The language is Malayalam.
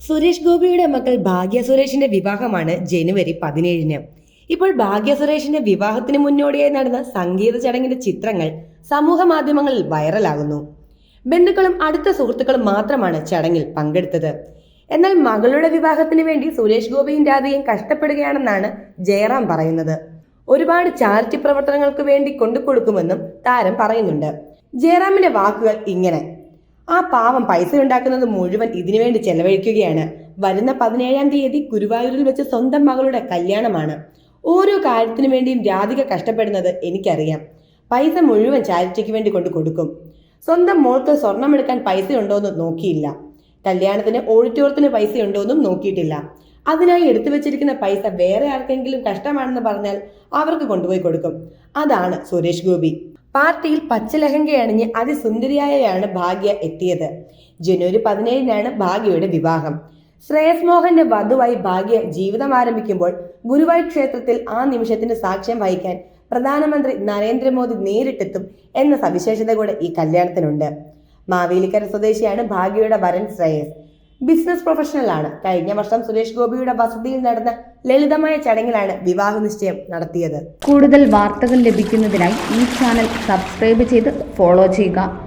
സുരേഷ് ഗോപിയുടെ മകൾ ഭാഗ്യ സുരേഷിന്റെ വിവാഹമാണ് ജനുവരി പതിനേഴിന്. ഇപ്പോൾ ഭാഗ്യ സുരേഷിന്റെ വിവാഹത്തിന് മുന്നോടിയായി നടന്ന സംഗീത ചടങ്ങിന്റെ ചിത്രങ്ങൾ സമൂഹ മാധ്യമങ്ങളിൽ വൈറലാകുന്നു. ബന്ധുക്കളും അടുത്ത സുഹൃത്തുക്കളും മാത്രമാണ് ചടങ്ങിൽ പങ്കെടുത്തത്. എന്നാൽ മകളുടെ വിവാഹത്തിന് വേണ്ടി സുരേഷ് ഗോപിയും രാധയും കഷ്ടപ്പെടുകയാണെന്നാണ് ജയറാം പറയുന്നത്. ഒരുപാട് ചാരിറ്റി പ്രവർത്തനങ്ങൾക്ക് വേണ്ടി കൊണ്ടുകൊടുക്കുമെന്നും താരം പറയുന്നുണ്ട്. ജയറാമിന്റെ വാക്കുകൾ ഇങ്ങനെ. ആ പാവം പൈസ ഉണ്ടാക്കുന്നത് മുഴുവൻ ഇതിനുവേണ്ടി ചെലവഴിക്കുകയാണ്. വരുന്ന പതിനേഴാം തീയതി ഗുരുവായൂരിൽ വെച്ച് സ്വന്തം മകളുടെ കല്യാണമാണ്. ഓരോ കാര്യത്തിനു വേണ്ടിയും രാധിക കഷ്ടപ്പെടുന്നത് എനിക്കറിയാം. പൈസ മുഴുവൻ ചാരിറ്റിക്ക് വേണ്ടി കൊണ്ട് കൊടുക്കും. സ്വന്തം മോൾക്ക് സ്വർണം എടുക്കാൻ പൈസ ഉണ്ടോയെന്ന് നോക്കിയില്ല. കല്യാണത്തിന് ഓഡിറ്റോറിയത്തിന് പൈസ ഉണ്ടോയെന്നും നോക്കിയിട്ടില്ല. അതിനായി എടുത്തു വെച്ചിരിക്കുന്ന പൈസ വേറെ ആർക്കെങ്കിലും കഷ്ടമാണെന്ന് പറഞ്ഞാൽ അവർക്ക് കൊണ്ടുപോയി കൊടുക്കും. അതാണ് സുരേഷ് ഗോപി. പാർട്ടിയിൽ പച്ചലഹങ്ക അണിഞ്ഞ് അതിസുന്ദരിയായാണ് ഭാഗ്യ എത്തിയത്. ജനുവരി പതിനേഴിനാണ് ഭാഗ്യയുടെ വിവാഹം. ശ്രേയസ് മോഹന്റെ വധുവായി ഭാഗ്യ ജീവിതം ആരംഭിക്കുമ്പോൾ ഗുരുവായൂർ ക്ഷേത്രത്തിൽ ആ നിമിഷത്തിന് സാക്ഷ്യം വഹിക്കാൻ പ്രധാനമന്ത്രി നരേന്ദ്രമോദി നേരിട്ടെത്തും എന്ന സവിശേഷത കൂടെ ഈ കല്യാണത്തിനുണ്ട്. മാവേലിക്കര സ്വദേശിയാണ് ഭാഗ്യയുടെ വരൻ ശ്രേയസ്. ബിസിനസ് പ്രൊഫഷണലാണ്. കഴിഞ്ഞ വർഷം സുരേഷ് ഗോപിയുടെ വസതിയിൽ നടന്ന ലളിതമായ ചടങ്ങിലാണ് വിവാഹ നിശ്ചയം നടത്തിയത്. കൂടുതൽ വാർത്തകൾ ലഭിക്കുന്നതിനായി ഈ ചാനൽ സബ്സ്ക്രൈബ് ചെയ്ത് ഫോളോ ചെയ്യുക.